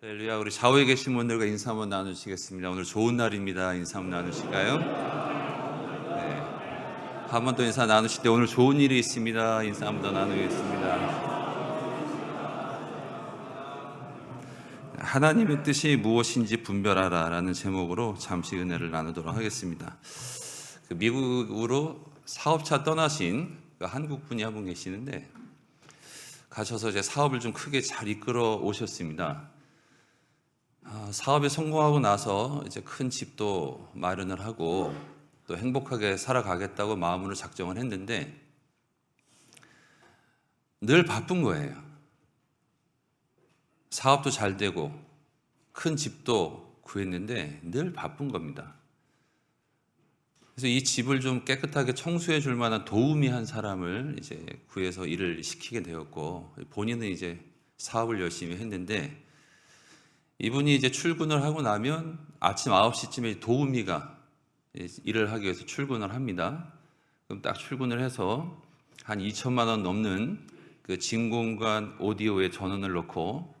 할렐루야 우리 좌우에 계신 분들과 인사 한번 나누시겠습니다. 오늘 좋은 날입니다. 인사 한번 나누실까요? 네. 한번 더 인사 나누실 때 오늘 좋은 일이 있습니다. 인사 한번 더 나누겠습니다. 하나님의 뜻이 무엇인지 분별하라라는 제목으로 잠시 은혜를 나누도록 하겠습니다. 그 미국으로 사업차 떠나신 그 한국 분이 한 분 계시는데 가셔서 이제 사업을 좀 크게 잘 이끌어 오셨습니다. 아, 사업에 성공하고 나서 이제 큰 집도 마련을 하고 또 행복하게 살아가겠다고 마음으로 작정을 했는데 늘 바쁜 거예요. 사업도 잘 되고 큰 집도 구했는데 늘 바쁜 겁니다. 그래서 이 집을 좀 깨끗하게 청소해 줄 만한 도우미 한 사람을 이제 구해서 일을 시키게 되었고 본인은 이제 사업을 열심히 했는데 이분이 이제 출근을 하고 나면 아침 9시쯤에 도우미가 일을 하기 위해서 출근을 합니다. 그럼 딱 출근을 해서 한 2천만 원 넘는 그 진공관 오디오에 전원을 넣고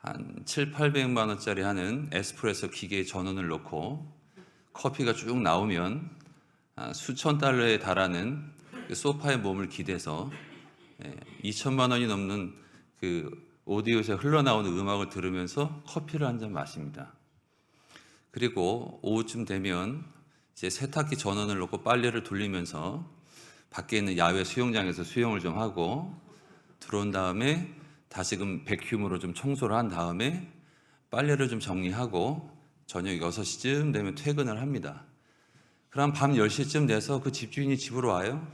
한 7, 800만 원짜리 하는 에스프레소 기계에 전원을 넣고 커피가 쭉 나오면 아, 수천 달러에 달하는 그 소파에 몸을 기대서 2천만 원이 넘는 그 오디오에서 흘러나오는 음악을 들으면서 커피를 한 잔 마십니다. 그리고 오후쯤 되면 이제 세탁기 전원을 놓고 빨래를 돌리면서 밖에 있는 야외 수영장에서 수영을 좀 하고 들어온 다음에 다시금 백큐으로 좀 청소를 한 다음에 빨래를 좀 정리하고 저녁 6시쯤 되면 퇴근을 합니다. 그럼 밤 10시쯤 돼서 그 집주인이 집으로 와요.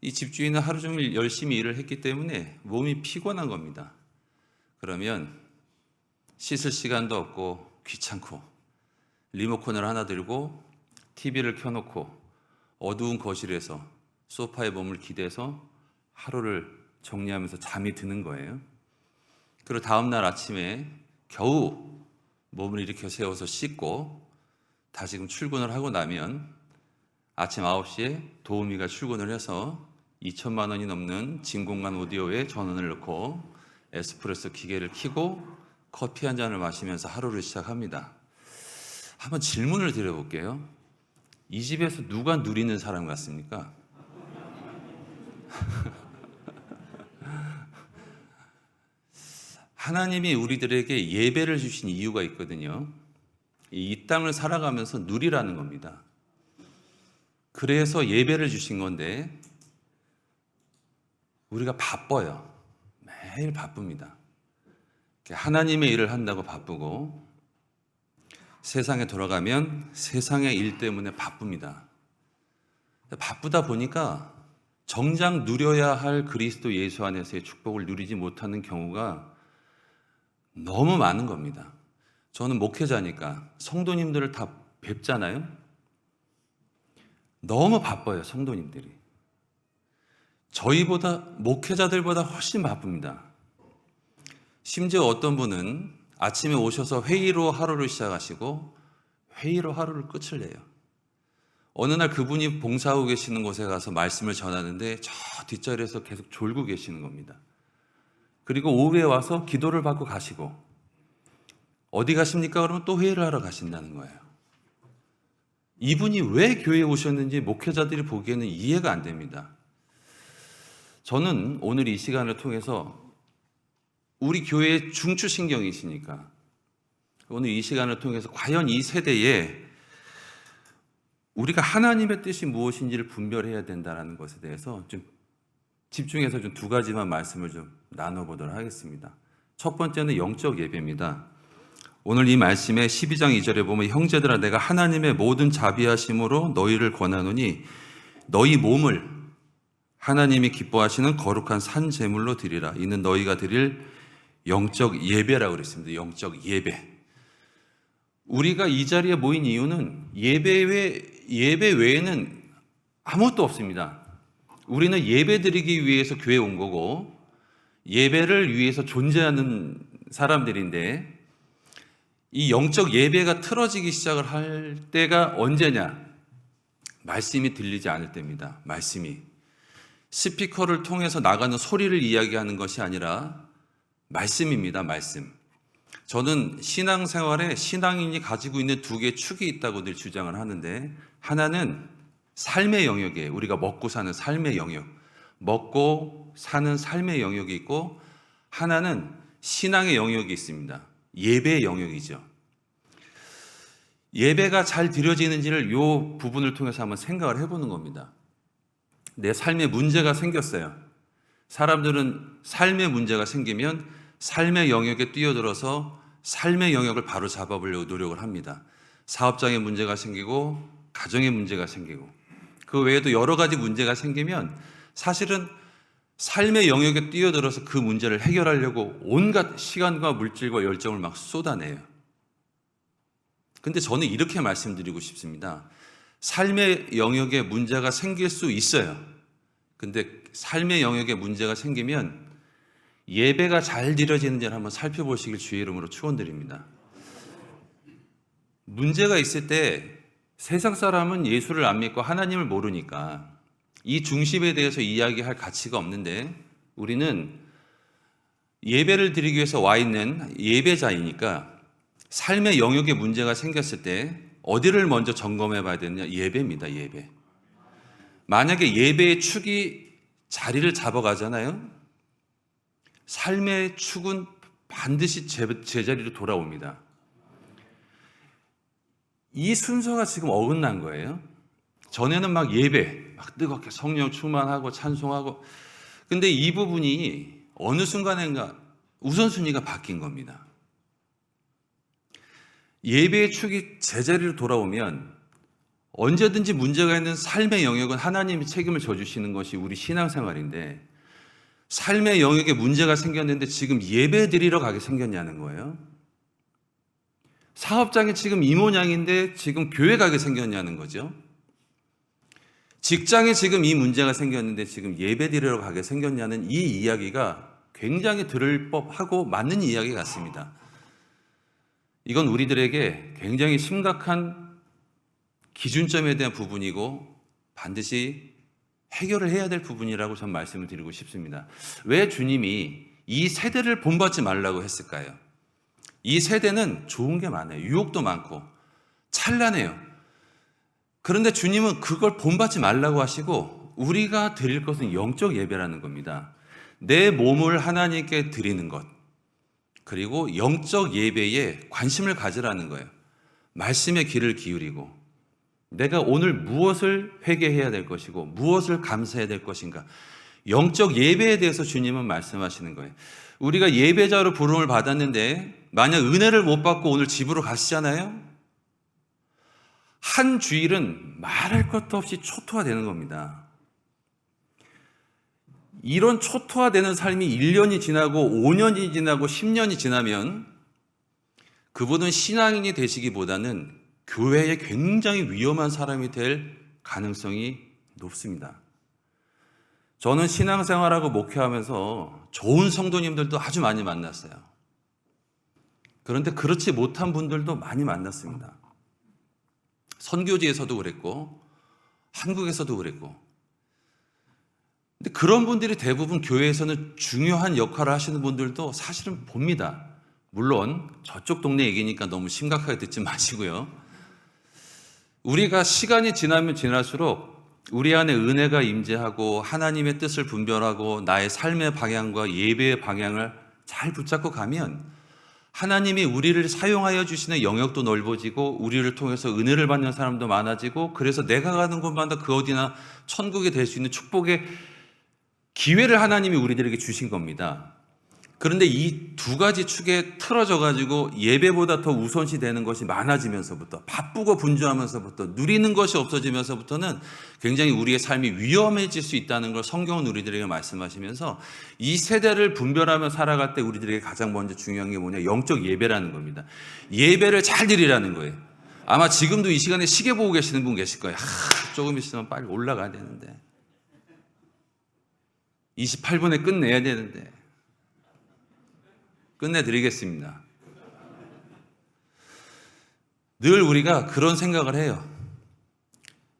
이 집주인은 하루 종일 열심히 일을 했기 때문에 몸이 피곤한 겁니다. 그러면 씻을 시간도 없고 귀찮고 리모컨을 하나 들고 TV를 켜놓고 어두운 거실에서 소파에 몸을 기대서 하루를 정리하면서 잠이 드는 거예요. 그리고 다음날 아침에 겨우 몸을 일으켜 세워서 씻고 다시금 출근을 하고 나면 아침 9시에 도우미가 출근을 해서 2천만 원이 넘는 진공관 오디오에 전원을 넣고 에스프레소 기계를 켜고 커피 한 잔을 마시면서 하루를 시작합니다. 한번 질문을 드려볼게요. 이 집에서 누가 누리는 사람 같습니까? 하나님이 우리들에게 예배를 주신 이유가 있거든요. 이 땅을 살아가면서 누리라는 겁니다. 그래서 예배를 주신 건데 우리가 바빠요. 매일 바쁩니다. 하나님의 일을 한다고 바쁘고 세상에 돌아가면 세상의 일 때문에 바쁩니다. 바쁘다 보니까 정작 누려야 할 그리스도 예수 안에서의 축복을 누리지 못하는 경우가 너무 많은 겁니다. 저는 목회자니까 성도님들을 다 뵙잖아요. 너무 바빠요, 성도님들이. 저희보다, 목회자들보다 훨씬 바쁩니다. 심지어 어떤 분은 아침에 오셔서 회의로 하루를 시작하시고 회의로 하루를 끝을 내요. 어느 날 그분이 봉사하고 계시는 곳에 가서 말씀을 전하는데 저 뒷자리에서 계속 졸고 계시는 겁니다. 그리고 오후에 와서 기도를 받고 가시고 어디 가십니까? 그러면 또 회의를 하러 가신다는 거예요. 이분이 왜 교회에 오셨는지 목회자들이 보기에는 이해가 안 됩니다. 저는 오늘 이 시간을 통해서 우리 교회의 중추신경이시니까 오늘 이 시간을 통해서 과연 이 세대에 우리가 하나님의 뜻이 무엇인지를 분별해야 된다는 것에 대해서 좀 집중해서 좀 두 가지만 말씀을 좀 나눠보도록 하겠습니다. 첫 번째는 영적 예배입니다. 오늘 이 말씀의 12장 2절에 보면 형제들아 내가 하나님의 모든 자비하심으로 너희를 권하노니 너희 몸을 하나님이 기뻐하시는 거룩한 산 제물로 드리라. 이는 너희가 드릴 영적 예배라고 그랬습니다. 영적 예배. 우리가 이 자리에 모인 이유는 예배 외 예배 외에는 아무것도 없습니다. 우리는 예배 드리기 위해서 교회 온 거고 예배를 위해서 존재하는 사람들인데 이 영적 예배가 틀어지기 시작을 할 때가 언제냐? 말씀이 들리지 않을 때입니다. 말씀이. 스피커를 통해서 나가는 소리를 이야기하는 것이 아니라 말씀입니다. 말씀. 저는 신앙생활에 신앙인이 가지고 있는 두 개의 축이 있다고 늘 주장을 하는데 하나는 삶의 영역에 우리가 먹고 사는 삶의 영역, 먹고 사는 삶의 영역이 있고 하나는 신앙의 영역이 있습니다. 예배의 영역이죠. 예배가 잘 드려지는지를 요 부분을 통해서 한번 생각을 해보는 겁니다. 내 삶에 문제가 생겼어요. 사람들은 삶의 문제가 생기면 삶의 영역에 뛰어들어서 삶의 영역을 바로 잡아보려고 노력을 합니다. 사업장에 문제가 생기고 가정에 문제가 생기고 그 외에도 여러 가지 문제가 생기면 사실은 삶의 영역에 뛰어들어서 그 문제를 해결하려고 온갖 시간과 물질과 열정을 막 쏟아내요. 근데 저는 이렇게 말씀드리고 싶습니다. 삶의 영역에 문제가 생길 수 있어요. 근데 삶의 영역에 문제가 생기면 예배가 잘 드려지는지를 한번 살펴보시길 주의 이름으로 축원드립니다. 문제가 있을 때 세상 사람은 예수를 안 믿고 하나님을 모르니까 이 중심에 대해서 이야기할 가치가 없는데 우리는 예배를 드리기 위해서 와 있는 예배자이니까 삶의 영역에 문제가 생겼을 때 어디를 먼저 점검해 봐야 되느냐? 예배입니다, 예배. 만약에 예배의 축이 자리를 잡아가잖아요? 삶의 축은 반드시 제, 제자리로 돌아옵니다. 이 순서가 지금 어긋난 거예요. 전에는 막 예배, 막 뜨겁게 성령 충만하고 찬송하고, 근데 이 부분이 어느 순간인가 우선순위가 바뀐 겁니다. 예배의 축이 제자리로 돌아오면 언제든지 문제가 있는 삶의 영역은 하나님이 책임을 져주시는 것이 우리 신앙생활인데 삶의 영역에 문제가 생겼는데 지금 예배 드리러 가게 생겼냐는 거예요. 사업장에 지금 이 모양인데 지금 교회 가게 생겼냐는 거죠. 직장에 지금 이 문제가 생겼는데 지금 예배 드리러 가게 생겼냐는 이 이야기가 굉장히 들을 법하고 맞는 이야기 같습니다. 이건 우리들에게 굉장히 심각한 기준점에 대한 부분이고 반드시 해결을 해야 될 부분이라고 전 말씀을 드리고 싶습니다. 왜 주님이 이 세대를 본받지 말라고 했을까요? 이 세대는 좋은 게 많아요. 유혹도 많고 찬란해요. 그런데 주님은 그걸 본받지 말라고 하시고 우리가 드릴 것은 영적 예배라는 겁니다. 내 몸을 하나님께 드리는 것. 그리고 영적 예배에 관심을 가지라는 거예요. 말씀의 귀를 기울이고 내가 오늘 무엇을 회개해야 될 것이고 무엇을 감사해야 될 것인가. 영적 예배에 대해서 주님은 말씀하시는 거예요. 우리가 예배자로 부름을 받았는데 만약 은혜를 못 받고 오늘 집으로 가시잖아요. 한 주일은 말할 것도 없이 초토화되는 겁니다. 이런 초토화되는 삶이 1년이 지나고 5년이 지나고 10년이 지나면 그분은 신앙인이 되시기보다는 교회에 굉장히 위험한 사람이 될 가능성이 높습니다. 저는 신앙생활하고 목회하면서 좋은 성도님들도 아주 많이 만났어요. 그런데 그렇지 못한 분들도 많이 만났습니다. 선교지에서도 그랬고, 한국에서도 그랬고, 근데 그런 분들이 대부분 교회에서는 중요한 역할을 하시는 분들도 사실은 봅니다. 물론 저쪽 동네 얘기니까 너무 심각하게 듣지 마시고요. 우리가 시간이 지나면 지날수록 우리 안에 은혜가 임재하고 하나님의 뜻을 분별하고 나의 삶의 방향과 예배의 방향을 잘 붙잡고 가면 하나님이 우리를 사용하여 주시는 영역도 넓어지고 우리를 통해서 은혜를 받는 사람도 많아지고 그래서 내가 가는 곳마다 그 어디나 천국이 될 수 있는 축복의 기회를 하나님이 우리들에게 주신 겁니다. 그런데 이 두 가지 축에 틀어져 가지고 예배보다 더 우선시 되는 것이 많아지면서부터 바쁘고 분주하면서부터 누리는 것이 없어지면서부터는 굉장히 우리의 삶이 위험해질 수 있다는 걸 성경은 우리들에게 말씀하시면서 이 세대를 분별하며 살아갈 때 우리들에게 가장 먼저 중요한 게 뭐냐 영적 예배라는 겁니다. 예배를 잘 드리라는 거예요. 아마 지금도 이 시간에 시계 보고 계시는 분 계실 거예요. 하, 조금 있으면 빨리 올라가야 되는데. 28분에 끝내야 되는데. 끝내드리겠습니다. 늘 우리가 그런 생각을 해요.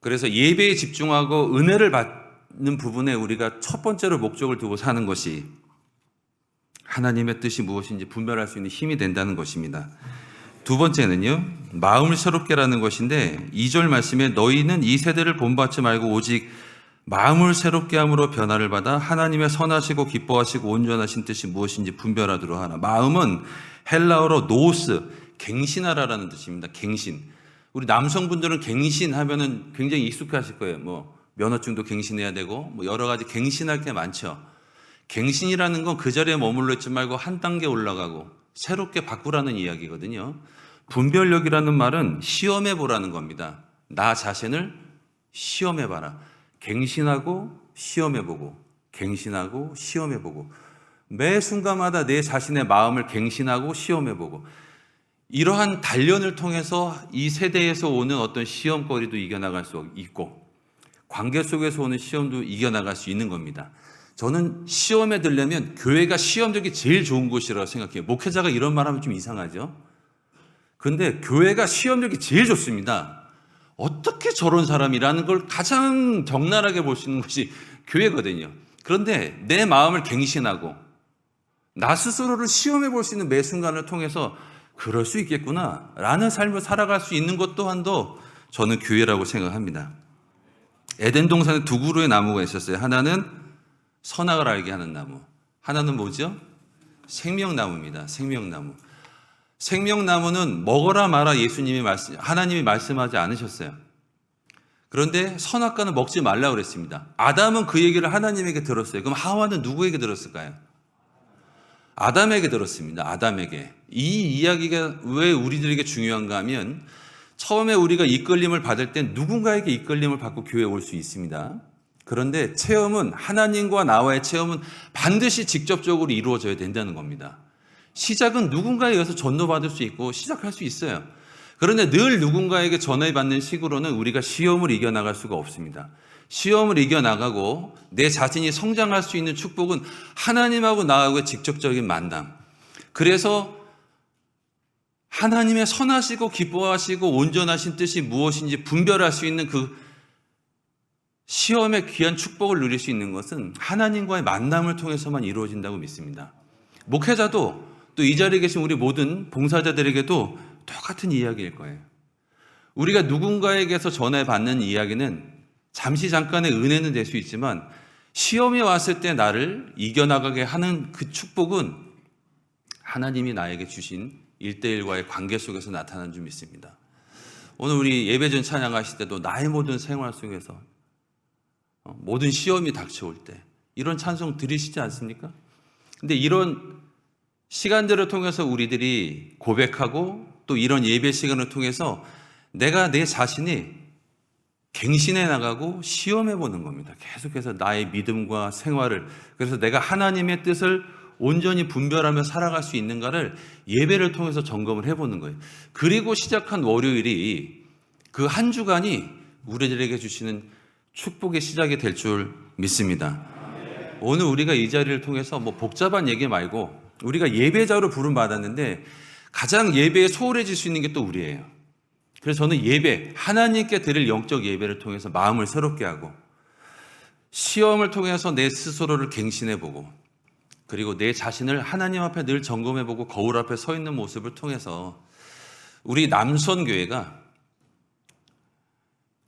그래서 예배에 집중하고 은혜를 받는 부분에 우리가 첫 번째로 목적을 두고 사는 것이 하나님의 뜻이 무엇인지 분별할 수 있는 힘이 된다는 것입니다. 두 번째는요, 마음을 새롭게라는 것인데, 2절 말씀에 너희는 이 세대를 본받지 말고 오직 마음을 새롭게 함으로 변화를 받아 하나님의 선하시고 기뻐하시고 온전하신 뜻이 무엇인지 분별하도록 하나. 마음은 헬라어로 노스, 갱신하라라는 뜻입니다. 갱신. 우리 남성분들은 갱신하면은 굉장히 익숙하실 거예요. 뭐, 면허증도 갱신해야 되고, 뭐, 여러 가지 갱신할 게 많죠. 갱신이라는 건 그 자리에 머물러 있지 말고 한 단계 올라가고 새롭게 바꾸라는 이야기거든요. 분별력이라는 말은 시험해 보라는 겁니다. 나 자신을 시험해 봐라. 갱신하고 시험해 보고 갱신하고 시험해 보고 매 순간마다 내 자신의 마음을 갱신하고 시험해 보고 이러한 단련을 통해서 이 세대에서 오는 어떤 시험거리도 이겨나갈 수 있고 관계 속에서 오는 시험도 이겨나갈 수 있는 겁니다. 저는 시험에 들려면 교회가 시험적이 제일 좋은 곳이라고 생각해요. 목회자가 이런 말 하면 좀 이상하죠? 근데 교회가 시험적이 제일 좋습니다. 어떻게 저런 사람이라는 걸 가장 적나라하게 볼 수 있는 것이 교회거든요. 그런데 내 마음을 갱신하고 나 스스로를 시험해 볼 수 있는 매 순간을 통해서 그럴 수 있겠구나 라는 삶을 살아갈 수 있는 것 또한도 저는 교회라고 생각합니다. 에덴 동산에 두 그루의 나무가 있었어요. 하나는 선악을 알게 하는 나무. 하나는 뭐죠? 생명나무입니다. 생명나무. 생명나무는 먹어라 마라 예수님이 말씀, 하나님이 말씀하지 않으셨어요. 그런데 선악과는 먹지 말라 그랬습니다. 아담은 그 얘기를 하나님에게 들었어요. 그럼 하와는 누구에게 들었을까요? 아담에게 들었습니다. 아담에게. 이 이야기가 왜 우리들에게 중요한가 하면 처음에 우리가 이끌림을 받을 때 누군가에게 이끌림을 받고 교회에 올 수 있습니다. 그런데 체험은 하나님과 나와의 체험은 반드시 직접적으로 이루어져야 된다는 겁니다. 시작은 누군가에 의해서 전도받을 수 있고 시작할 수 있어요. 그런데 늘 누군가에게 전해받는 식으로는 우리가 시험을 이겨나갈 수가 없습니다. 시험을 이겨나가고 내 자신이 성장할 수 있는 축복은 하나님하고 나하고의 직접적인 만남. 그래서 하나님의 선하시고 기뻐하시고 온전하신 뜻이 무엇인지 분별할 수 있는 그 시험의 귀한 축복을 누릴 수 있는 것은 하나님과의 만남을 통해서만 이루어진다고 믿습니다. 목회자도 또 이 자리에 계신 우리 모든 봉사자들에게도 똑같은 이야기일 거예요. 우리가 누군가에게서 전해받는 이야기는 잠시 잠깐의 은혜는 될 수 있지만 시험이 왔을 때 나를 이겨나가게 하는 그 축복은 하나님이 나에게 주신 일대일과의 관계 속에서 나타난 줄 믿습니다. 오늘 우리 예배전 찬양하실 때도 나의 모든 생활 속에서 어, 모든 시험이 닥쳐올 때 이런 찬송 들으시지 않습니까? 근데 이런 시간들을 통해서 우리들이 고백하고 또 이런 예배 시간을 통해서 내가 내 자신이 갱신해 나가고 시험해 보는 겁니다. 계속해서 나의 믿음과 생활을 그래서 내가 하나님의 뜻을 온전히 분별하며 살아갈 수 있는가를 예배를 통해서 점검을 해보는 거예요. 그리고 시작한 월요일이 그 한 주간이 우리들에게 주시는 축복의 시작이 될 줄 믿습니다. 오늘 우리가 이 자리를 통해서 뭐 복잡한 얘기 말고 우리가 예배자로 부름 받았는데 가장 예배에 소홀해질 수 있는 게 또 우리예요. 그래서 저는 예배, 하나님께 드릴 영적 예배를 통해서 마음을 새롭게 하고 시험을 통해서 내 스스로를 갱신해 보고 그리고 내 자신을 하나님 앞에 늘 점검해 보고 거울 앞에 서 있는 모습을 통해서 우리 남선교회가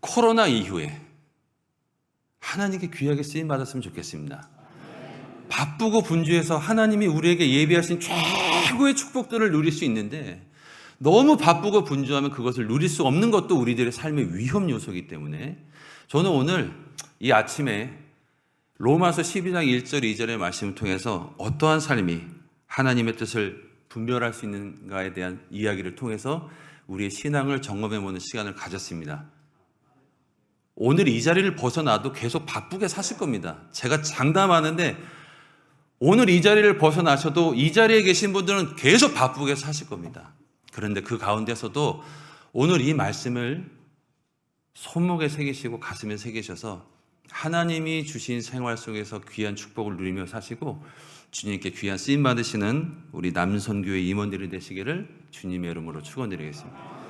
코로나 이후에 하나님께 귀하게 쓰임 받았으면 좋겠습니다. 바쁘고 분주해서 하나님이 우리에게 예비하신 최고의 축복들을 누릴 수 있는데 너무 바쁘고 분주하면 그것을 누릴 수 없는 것도 우리들의 삶의 위험 요소이기 때문에 저는 오늘 이 아침에 로마서 12장 1절 2절의 말씀을 통해서 어떠한 삶이 하나님의 뜻을 분별할 수 있는가에 대한 이야기를 통해서 우리의 신앙을 점검해 보는 시간을 가졌습니다. 오늘 이 자리를 벗어나도 계속 바쁘게 사실 겁니다. 제가 장담하는데 오늘 이 자리를 벗어나셔도 이 자리에 계신 분들은 계속 바쁘게 사실 겁니다. 그런데 그 가운데서도 오늘 이 말씀을 손목에 새기시고 가슴에 새기셔서 하나님이 주신 생활 속에서 귀한 축복을 누리며 사시고 주님께 귀한 쓰임 받으시는 우리 남선교회 임원들이 되시기를 주님의 이름으로 축원드리겠습니다.